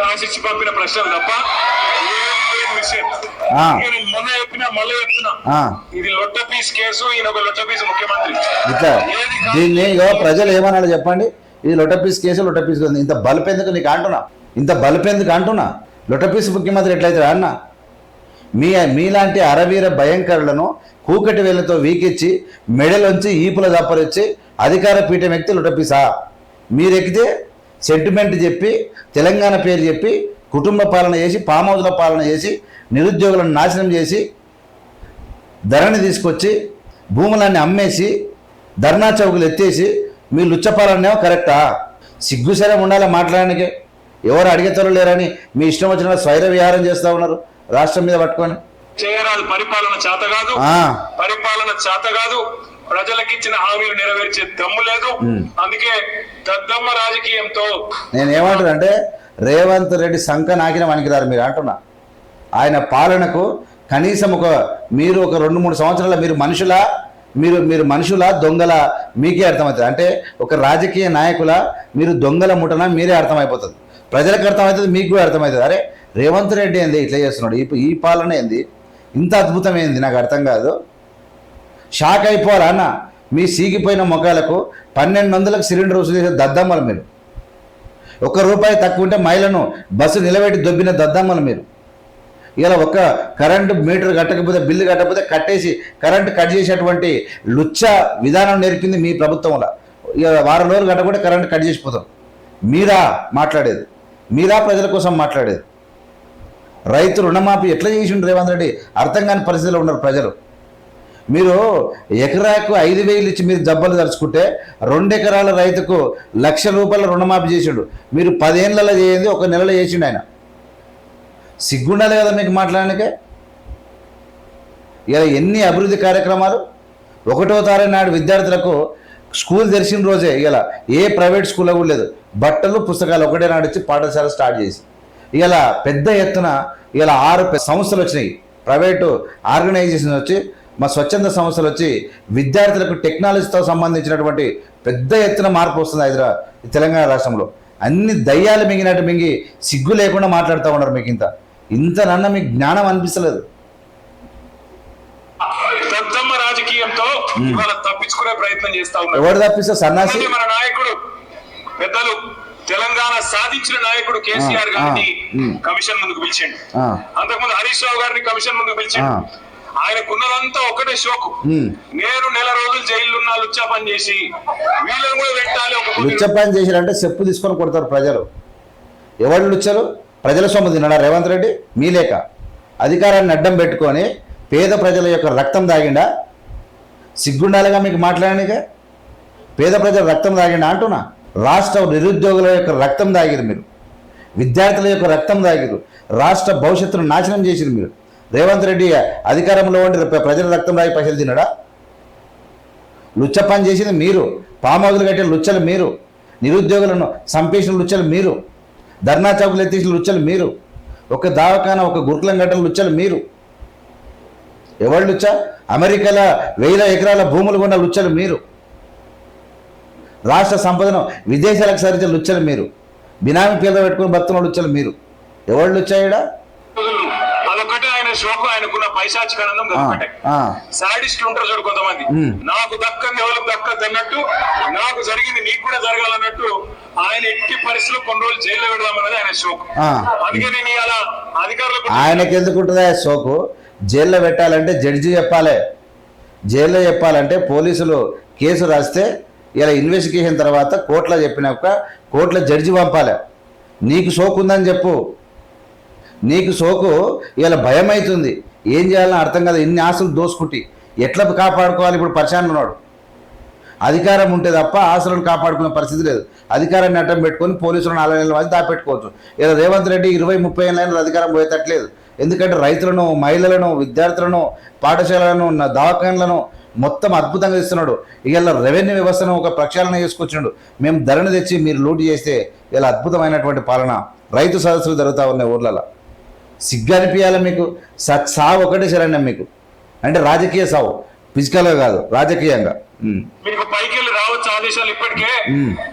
దేవుడు ఆశించి పంపిన ప్రశ్నలు తప్ప ఏమీ లేని విషయం. ఆ. నేను మొన్న చెప్పినా మళ్ళీ చెప్తున్నా. ఆ, ఇది లొట్ట పీస్ కేసు ఈయన ఒక లొట్ట పీస్ ముఖ్యమంత్రి. ఇట్లా. ఏది కాదు. దీన్ని ప్రజలు ఏమన్నాడు చెప్పండి. ఇది లొటపీస్ కేసు లొటపీస్ ఉంది. ఇంత బల్బ్ ఎందుకు నీకు అంటున్నా? ఇంత బల్బ్ ఎందుకు అంటున్నా? లొటపీస్ ముఖ్యమంత్రి ఎట్లయితే అన్న మీ మీలాంటి అరవీర భయంకరులను కూకటి వేలతో వీకిచ్చి మెడలోంచి ఈపుల దప్పరొచ్చి అధికార పీఠం ఎక్కితే లొటపీసా మీరు ఎక్కితే సెంటిమెంట్ చెప్పి తెలంగాణ పేరు చెప్పి కుటుంబ పాలన చేసి హౌస్ల పాలన చేసి నిరుద్యోగులను నాశనం చేసి ధరని తీసుకొచ్చి భూములన్నీ అమ్మేసి ధర్నా చౌకులు ఎత్తేసి మీ లుచ్చపాలనేమో కరెక్టా? సిగ్గుసరం ఉండాలి మాట్లాడడానికి. ఎవరు అడిగేతలు లేరని మీ ఇష్టం వచ్చిన స్వైర విహారం చేస్తూ ఉన్నారు రాష్ట్రం మీద పట్టుకొని. చేయరాదు పరిపాలన చేత కాదు. పరిపాలన చేత కాదు. ప్రజలకు ఇచ్చిన హామీలు నెరవేర్చే దమ్ము లేదు. అందుకే దద్దమ్మ రాజకీయంతో నేను ఏమంటానంటే రేవంత్ రెడ్డి సంఖ నాకిన వనికిరారు మీరు అంటున్నా. ఆయన పాలనకు కనీసం ఒక మీరు ఒక రెండు మూడు సంవత్సరాల మీరు మనుషుల మీరు మీరు మనుషుల దొంగల మీకే అర్థమవుతుంది. అంటే ఒక రాజకీయ నాయకుల మీరు దొంగల ముఠన మీరే అర్థమైపోతుంది. ప్రజలకు అర్థమవుతుంది మీకు కూడా అర్థమవుతుంది. అరే రేవంత్ రెడ్డి ఏంది ఇట్లా చేస్తున్నాడు? ఈ ఈ పాలన ఏంది? ఇంత అద్భుతం ఏంది? నాకు అర్థం కాదు. షాక్ అయిపోరా అన్న. మీ సీగిపోయిన మొఖాలకు పన్నెండు వందలకు సిలిండర్ వసూలు చేసే దద్దమ్మలు మీరు. ఒక్క రూపాయి తక్కువ ఉంటే మహిళను బస్సు నిలబెట్టి దొబ్బిన దద్దమ్మలు మీరు. ఇలా ఒక్క కరెంటు మీటర్ కట్టకపోతే బిల్లు కట్టకపోతే కట్టేసి కరెంటు కట్ చేసేటువంటి లుచ్చ విధానం నేర్పింది మీ ప్రభుత్వంలో. ఇక వారం రోజులు కట్టకపోతే కరెంటు కట్ చేసిపోతాం మీరా మాట్లాడేది? మీరా ప్రజల కోసం మాట్లాడేది? రైతు రుణమాఫీ ఎట్లా చేసిండు రేవంత్ రెడ్డి? అర్థం కాని పరిస్థితిలో ఉన్నారు ప్రజలు. మీరు ఎకరాకు ఐదు వేలు ఇచ్చి మీరు జబ్బలు తరుచుకుంటే రెండు ఎకరాల రైతుకు లక్ష రూపాయల రుణమాఫీ చేసిండు. మీరు పదేళ్ళలో చేయండి ఒక నెలలో చేసిండు ఆయన. సిగ్గుండాలి కదా మీకు మాట్లాడడానికే? ఇలా ఎన్ని అభివృద్ధి కార్యక్రమాలు? ఒకటో తారీఖు నాడు విద్యార్థులకు స్కూల్ తెరిచిన రోజే ఇలా ఏ ప్రైవేట్ స్కూల్లో కూడా లేదు. బట్టలు పుస్తకాలు ఒకటే నాడు ఇచ్చి పాఠశాల స్టార్ట్ చేసి. ఇలా పెద్ద ఎత్తున ఇలా ఆరు సంస్థలు వచ్చినాయి. ప్రైవేటు ఆర్గనైజేషన్ వచ్చి మా స్వచ్ఛంద సంస్థలు వచ్చి విద్యార్థులకు టెక్నాలజీతో సంబంధించినటువంటి పెద్ద ఎత్తున మార్పు వస్తుంది హైదరాబాద్ తెలంగాణ రాష్ట్రంలో. అన్ని దయ్యాలు మింగినట్టు మింగి సిగ్గు లేకుండా మాట్లాడుతూ ఉన్నారు మీకు ఇంత ఇంత నన్న మీకు జ్ఞానం అనిపిస్తలేదు. రాజకీయంతో తప్పించుకునే ప్రయత్నం చేస్తా ఉన్నారు. ఎవరు తప్పిస్తే సన్నాసి? మన నాయకుడు పెద్దలు తెలంగాణ సాధించిన నాయకుడు కేసీఆర్ గారిని. కమిషన్ ముందుకు పిలిచిండు. అంతకుముందు హరీష్ రావు గారిని కమిషన్ ముందుకు పిలిచిండు. ఆయనకున్నదంతా ఒకటే షోకు. నేను నెల రోజులు జైల్లో ఉన్నా లుచ్చా పని చేసి వీళ్ళని కూడా పెట్టాలి ఒక కొద్ది లుచ్చ పని చేశారంటే చెప్పు తీసుకొని కొడతారు ప్రజలు. ఎవరు లుచ్చరు? ప్రజల సొమ్ము తినడా రేవంత్ రెడ్డి? మీ లేక. అధికారాన్ని అడ్డం పెట్టుకొని పేద ప్రజల యొక్క రక్తం దాగిండా సిగ్గుండాలిగా మీకు మాట్లాడనిగా పేద ప్రజల రక్తం దాగిండా అంటున్నా? రాష్ట్ర నిరుద్యోగుల యొక్క రక్తం దాగిరు మీరు. విద్యార్థుల యొక్క రక్తం దాగిరు రాష్ట్ర భవిష్యత్తును నాశనం చేసిరు మీరు. రేవంత్ రెడ్డి అధికారంలో ఉండి ప్రజల రక్తం రాయి పైసలు తినడా లుచ్చ పని చేసింది మీరు. పామాకులు కట్టిన లుచ్చలు మీరు. నిరుద్యోగులను సంపేసిన లుచ్చలు మీరు. ధర్నా చౌకులు ఎత్తేసిన లుచ్చలు మీరు. ఒక దావకాన ఒక గురుకులం కట్టిన లుచ్చలు మీరు. ఎవరు లుచ్చ? అమెరికాలో వేల ఎకరాల భూములు కొన్న లుచ్చలు మీరు. రాష్ట్ర సంపదను విదేశాలకు సరిచే లుచ్చలు మీరు. బినామీ పేద పెట్టుకుని బతున్న లుచ్చలు మీరు. ఎవరు లుచ్చాయడా రోజులు అదొక్కటే ఆయన షోకు ఆయనకున్న పైశాచిక ఆనందం సాడిస్టులు ఉంటారు చూడు కొంతమంది. నాకు దక్కంది ఎవరికి దక్కదు అన్నట్టు నాకు జరిగింది నీకు కూడా జరగాలన్నట్టు ఆయన ఎట్టి పరిస్థితుల్లో కొన్ని రోజులు జైల్లో పెడదామన్నది ఆయన షోకు ఆ. అందుకే నేను ఇలా అధికారులకు ఆయనకి ఎందుకు ఉంటుందా సోకు జైల్లో పెట్టాలంటే జడ్జి చెప్పాలి. జైల్లో చెప్పాలంటే పోలీసులు కేసు రాస్తే ఇలా ఇన్వెస్టిగేషన్ తర్వాత కోర్టులో చెప్పినాక కోర్టులో జడ్జి పంపాలి. నీకు సోకు ఉందని చెప్పు. నీకు సోకు ఇలా భయం అవుతుంది ఏం చేయాలని అర్థం కాదు. ఎన్ని ఆశలు దోసుకుంటే. ఎట్లా కాపాడుకోవాలి ఇప్పుడు పరిశాన్ ఉన్నాడు అధికారం ఉంటే తప్ప ఆశలను కాపాడుకునే పరిస్థితి లేదు. అధికారాన్ని అడ్డం పెట్టుకొని పోలీసులను నాలుగు నెలల మధ్య దాపెట్టుకోవచ్చు. ఇలా రేవంత్ రెడ్డి ఇరవై ముప్పై ఏళ్ళైనా అధికారం పోయేటట్లేదు. ఎందుకంటే రైతులను మహిళలను విద్యార్థులను పాఠశాలలను దవాఖాన్లను దవాఖానలను మొత్తం అద్భుతంగా ఇస్తున్నాడు ఇలా రెవెన్యూ వ్యవస్థను ఒక ప్రక్షాళన చేసుకొచ్చినాడు. మేము ధరను తెచ్చి మీరు లూటు చేస్తే ఇలా అద్భుతమైనటువంటి పాలన రైతు సదస్సులు జరుగుతూ ఉన్నాయి ఊర్లలో. సిగ్గు అనిపించాలి మీకు? స సావు ఒకటే శరణ్యం మీకు. అంటే రాజకీయ సావు. ఫిజికల్గా కాదు రాజకీయంగా. మీకు పైకి వెళ్ళి రావచ్చు ఆదేశాలు ఇప్పటికే.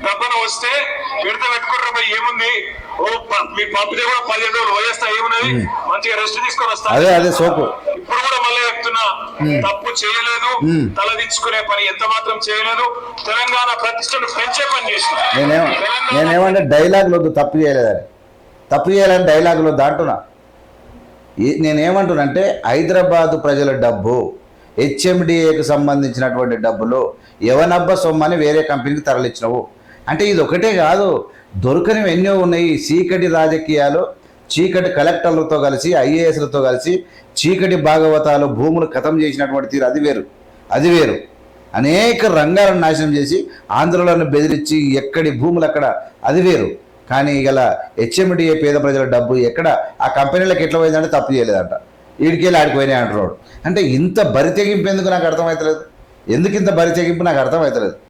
డబ్బన వస్తే విడత పెట్టుకుంటారు ఏముంది? ఓ మీ పంపితే కూడా పదిహేను రోజులు పోయేస్తా ఏమున్నది మంచిగా రెస్ట్ తీసుకొని వస్తా అదే అదే సోపు ఇప్పుడు కూడా మళ్ళీ చెప్తున్నా తప్పు చేయలేదు. తలదించుకునే పని ఎంత మాత్రం చేయలేదు. తెలంగాణ ప్రతిష్టను పెంచే పని చేసిన నేనేమ తెలంగాణ నేనేమంటే డైలాగులు వద్దు తప్పు చేయలేదని. తప్పు చేయాలని డైలాగులు వద్దు అంటున్నా. నేనేమంటున్నానంటే హైదరాబాద్ ప్రజల డబ్బు హెచ్ఎండిఏకి సంబంధించినటువంటి డబ్బులు ఎవనబ్బ సొమ్మని వేరే కంపెనీకి తరలించినవు అంటే ఇది ఒకటే కాదు దొరకనివి ఎన్నో ఉన్నాయి. చీకటి రాజకీయాలు చీకటి కలెక్టర్లతో కలిసి ఐఏఎస్లతో కలిసి చీకటి భాగవతాలు భూములు ఖతం చేసినటువంటి తీరు అది వేరు. అది వేరు. అనేక రంగాలను నాశనం చేసి ఆంధ్రలను బెదిరించి ఎక్కడి భూములు అక్కడ అది వేరు. కానీ గల హెచ్ఎండిఏ పేద ప్రజల డబ్బు ఎక్కడ? ఆ కంపెనీలకు ఎట్లా పోయిందంటే తప్పు చేయలేదంట. వీడికెళ్ళి ఆడిపోయినాయి అంటున్నాడు. అంటే ఇంత బరి తెగింపు ఎందుకు నాకు అర్థమవుతలేదు ఎందుకు ఇంత బరి తెగింపు నాకు అర్థమవుతలేదు